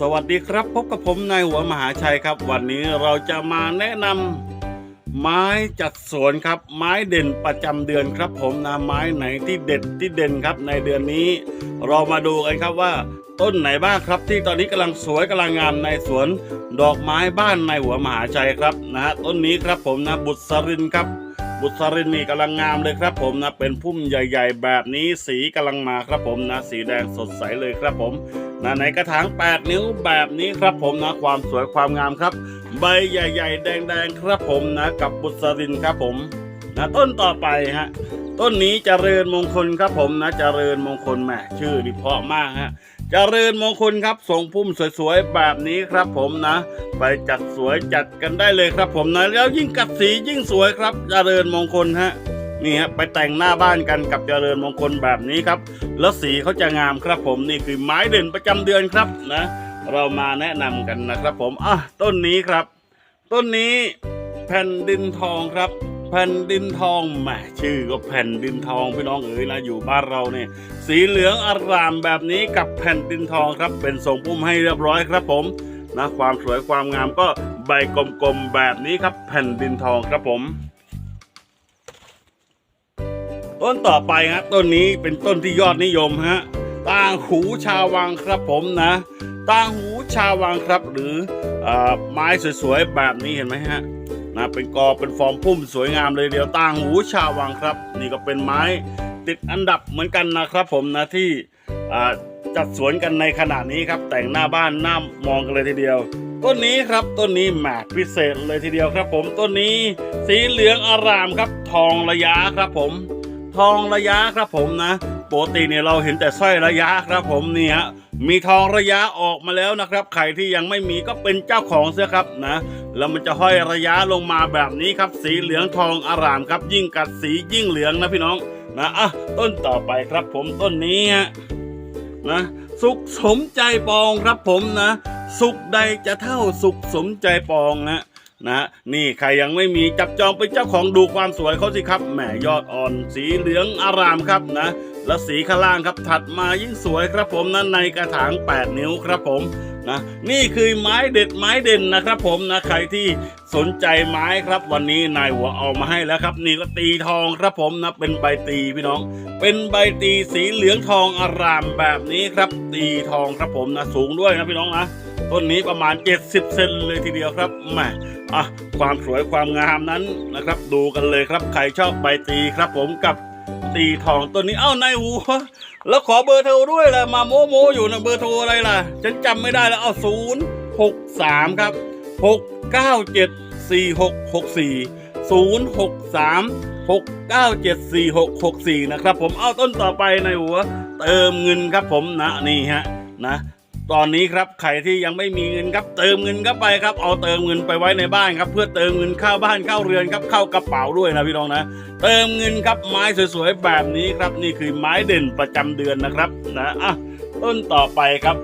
สวัสดีครับ พบกับผมนายหัวมหาชัยครับ วันนี้เราจะมาแนะนำไม้จัดสวนครับ ไม้เด่นประจำเดือนครับ ผมนะไม้ไหนที่เด็ดที่เด่นครับ ในเดือนนี้ เรามาดูกันครับว่า ต้นไหนบ้างครับที่ตอนนี้กำลังสวยกำลังงามในสวน ดอกไม้บ้านนายหัวมหาชัยครับนะฮะต้นนี้ครับผมนะบุษรินครับ บุษรินนี่กำลังงามเลยครับผมนะเป็นพุ่มใหญ่ ๆ แบบนี้สีกำลังมาครับผมนะสีแดงสดใสเลยครับผมนะในกระถาง 8 นิ้วแบบนี้ครับผมนะความสวยความงามครับ ใบใหญ่ ๆ แดงๆครับผมนะกับบุษรินครับผมนะต้นต่อไปฮะต้นนี้เจริญมงคลครับผมนะเจริญมงคลแหมชื่อนี่เพาะมากฮะ เจริญมงคลครับทรงพุ่มสวยๆแบบนี้ครับผมนะ ไปจัดสวยจัดกันได้เลยครับผมนะแล้วยิ่งกัดสียิ่งสวยครับเจริญมงคลฮะนี่ฮะไปแต่งหน้าบ้านกันกับเจริญมงคลแบบนี้ครับ แล้วสีเขาจะงามครับผมนี่คือไม้เด่นประจำเดือนครับนะ เรามาแนะนำกันนะครับผมอะต้นนี้ครับ ต้นนี้แผ่นดินทองครับ แผ่นดินทองแหมชื่อก็แผ่นดินทองพี่น้องเอ๋ยนะอยู่บ้านเราเนี่ยสีเหลืองอารามแบบนี้กับแผ่นดินทองครับเป็นทรงพุ่มให้เรียบร้อยครับผมนะความสวยความงามก็ใบกลมๆแบบนี้ครับ แผ่นดินทองครับผมต้นต่อไปฮะต้นนี้เป็นต้นที่ยอดนิยมฮะต่างหูชาววังครับผมนะต่างหูชาววังครับ หรือเออไม้สวยๆแบบนี้เห็นไหมฮะ นะเป็นกอเป็นฟอร์มพุ่มสวยงามเลยเดียวต่างหูชาววังครับ นี่ก็เป็นไม้ติดอันดับเหมือนกันนะครับ ผมนะที่จัดสวนกันในขณะนี้ครับ แต่งหน้าบ้านหน้ามองกันเลยทีเดียว ต้นนี้ครับต้นนี้แหมกพิเศษเลยทีเดียวครับ ผมต้นนี้สีเหลืองอารามครับ ทองระยะครับผม ทองระยะครับผมนะปกติเนี่ยเราเห็นแต่สร้อยระยะครับผมนี่ฮะ มีทองระยะออกมาแล้วนะครับ ใครที่ยังไม่มีก็เป็นเจ้าของเสียครับนะ แล้วมันจะห้อยระยะลงมาแบบนี้ครับ สีเหลืองทองอารามครับ ยิ่งกัดสียิ่งเหลืองนะพี่น้องนะอะต้นต่อไปครับผมต้นนี้ฮะนะสุขสมใจปองครับผมนะ สุขใดจะเท่าสุขสมใจปองนะนะฮะนี่ใครยังไม่มีจับจองเป็นเจ้าของดูความสวยเขาสิครับแหมยอดอ่อนสีเหลืองอารามครับนะ แล้วสีข้างล่างครับถัดมายิ่งสวยครับผมนะในกระถาง 8 นิ้วครับผมนะนี่คือไม้เด็ดไม้เด่นนะครับผมนะใครที่สนใจไม้ครับวันนี้นายหัวเอามาให้แล้วครับ นี่ก็ตีทองครับผมนะเป็นใบตีพี่น้อง เป็นใบตีสีเหลืองทองอารามแบบนี้ครับ ตีทองครับผมนะสูงด้วยนะพี่น้องนะต้นนี้ประมาณ 70 เซนเลยทีเดียวครับแหมอะความสวยความงามนั้นนะครับ ดูกันเลยครับใครชอบใบตีครับผมกับ ตีทองตัวนี้เอ้านายหัวแล้วขอเบอร์โทรด้วยล่ะมาโมโมอยู่นะเบอร์โทรอะไรล่ะ ฉันจำไม่ได้แล้วเอาศูนย์หกสามครับหกเก้าเจ็ดสี่หกหกสี่ศูนย์หกสามหกเก้าเจ็ดสี่หกหกสี่นะครับ ผมเอาต้นต่อไปในายหัว เติมเงินครับผมนะนี่ฮะนะ ตอนนี้ครับใครที่ยังไม่มีเงินครับเติมเงินเข้าไปครับ เอาเติมเงินไปไว้ในบ้านครับ เพื่อเติมเงินเข้าบ้านเข้าเรือนครับเข้ากระเป๋าด้วยนะพี่น้องนะ เติมเงินครับไม้สวยๆแบบนี้ครับ นี่คือไม้เด่นประจำเดือนนะครับนะอะต้นต่อไปครับ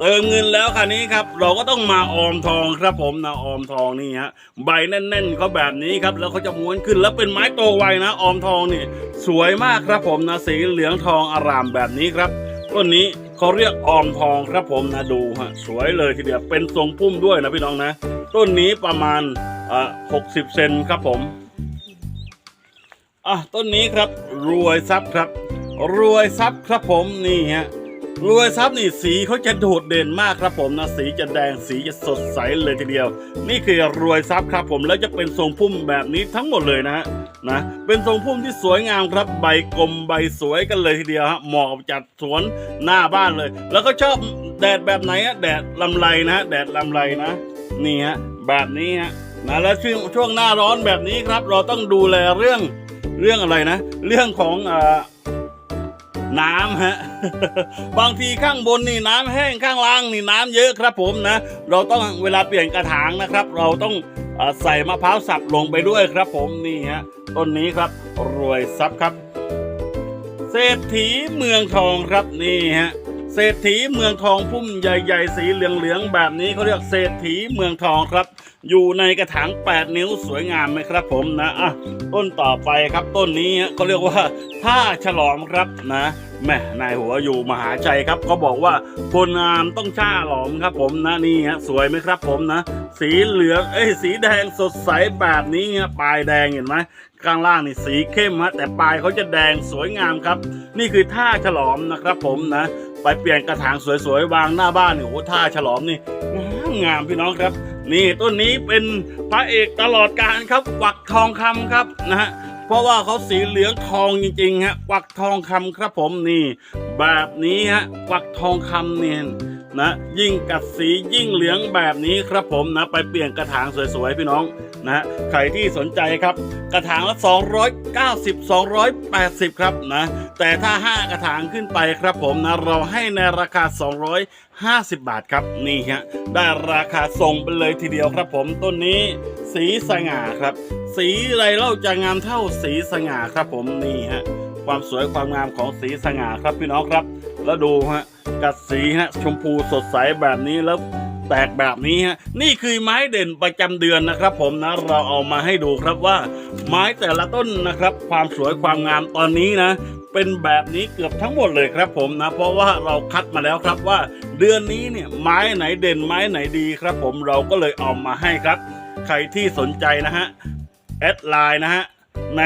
เติมเงินแล้วคันนี้ครับเราก็ต้องมาออมทองครับผมนะออมทองนี่ฮะใบแน่นๆเขาแบบนี้ครับแล้วเขาจะม้วนขึ้นแล้วเป็นไม้โตไวนะออมทองนี่ สวยมากครับผมนะสีเหลืองทองอารามแบบนี้ครับต้นนี้ เขาเรียกออมทองครับผมนะดูฮะสวยเลยทีเดียวเป็นทรงพุ่มด้วยนะพี่น้องนะ ต้นนี้ประมาณอ่าหกสิบเซนครับผมอะต้นนี้ครับรวยทรัพย์ครับ รวยทรัพย์ครับผมนี่ฮะ รวยทรัพย์นี่สีเขาจะโดดเด่นมากครับผมนะสีจะแดงสีจะสดใสเลยทีเดียว นี่คือรวยทรัพย์ครับผมแล้วจะเป็นทรงพุ่มแบบนี้ทั้งหมดเลยนะฮะนะเป็นทรงพุ่มที่สวยงามครับใบกลมใบสวยกันเลยทีเดียวฮะเหมาะจัดสวนหน้าบ้านเลย แล้วก็ชอบแดดแบบไหนฮะแดดลำไรนะแดดลำไรนะ นี่ฮะแบบนี้ฮะนะแล้วช่วงช่วงหน้าร้อนแบบนี้ครับ เราต้องดูแลเรื่องเรื่องอะไรนะ เรื่องของอ่อ น้ำฮะ บางทีข้างบนนี่น้ำแห้งข้างล่างนี่น้ำเยอะครับผมนะ เราต้องเวลาเปลี่ยนกระถางนะครับ เราต้องอใส่มะพร้าวสับลงไปด้วยครับผมนี่ฮะต้นนี้ครับรวยทรัพย์ครับ เศรษฐีเมืองทองครับนี่ฮะเศรษฐีเมืองทองพุ่มใหญ่ ๆ สีเหลืองๆแบบนี้เขาเรียกเศรษฐีเมืองทองครับ อยู่ในกระถาง 8 นิ้วสวยงามไหมครับผมนะอะต้นต่อไปครับต้นนี้เขาเรียกว่าท่าฉลอมครับนะแม่นายหัวอยู่มหาชัยครับเขาบอกว่าคนงามต้องช่าหลอมครับผมนะนี่ฮะสวยไหมครับผมนะ สีเหลืองเอ้ยสีแดงสดใสแบบนี้ฮะปลายแดงเห็นไหมข้างล่างนี่สีเข้มฮะแต่ปลายเขาจะแดงสวยงามครับ นี่คือท่าฉลอมนะครับผมนะไปเปลี่ยนกระถางสวยๆวางหน้าบ้านนี่โอ้ท่าฉลอมนี่งามพี่น้องครับ นี่ต้นนี้เป็นพระเอกตลอดการครับกวักทองคำครับนะฮะเพราะว่าเขาสีเหลืองทองจริงๆฮะกวักทองคำครับผมนี่แบบนี้ฮะกวักทองคำเนี่ยนะยิ่งกัดสียิ่งเหลืองแบบนี้ครับผมนะไปเปลี่ยนกระถางสวยๆพี่น้อง นะฮะใครที่สนใจครับ กระถางละ 290 280 ครับนะแต่ถ้า 5 กระถางขึ้นไปครับผมนะเราให้ในราคา 250 บาทครับนี่ฮะได้ราคาส่งไปเลยทีเดียวครับผมต้นนี้สีสง่าครับ สีอะไรเล่าจะงามเท่าสีสง่าครับผมนี่ฮะความสวยความงามของสีสง่าครับพี่น้องครับ แล้วดูฮะกัดสีฮะชมพูสดใสแบบนี้แล้ว แตกแบบนี้ฮะนี่คือไม้เด่นประจำเดือนนะครับ ผมนะเราเอามาให้ดูครับว่า ไม้แต่ละต้นนะครับ ความสวยความงามตอนนี้นะเป็นแบบนี้เกือบทั้งหมดเลยครับผมนะ เพราะว่าเราคัดมาแล้วครับว่า เดือนนี้เนี่ยไม้ไหนเด่นไม้ไหนดีครับ ผมเราก็เลยเอามาให้ครับ ใครที่สนใจนะฮะแอดไลน์นะฮะใน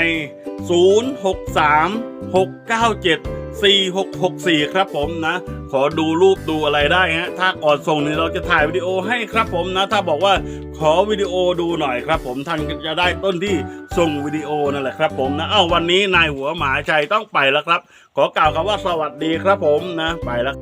063 697 4664 ครับผมนะ ขอดูรูปดูอะไรได้ฮะถ้าก่อนส่งเนี่ยเราจะถ่ายวิดีโอให้ครับผมนะ ถ้าบอกว่าขอวิดีโอดูหน่อยครับ ผมท่านจะได้ต้นที่ส่งวิดีโอนั่นแหละครับ ผมนะเอ้าวันนี้นายหัวหมาชัยต้องไปแล้วครับ ขอกล่าวคำว่าสวัสดีครับผมนะ ไปแล้ว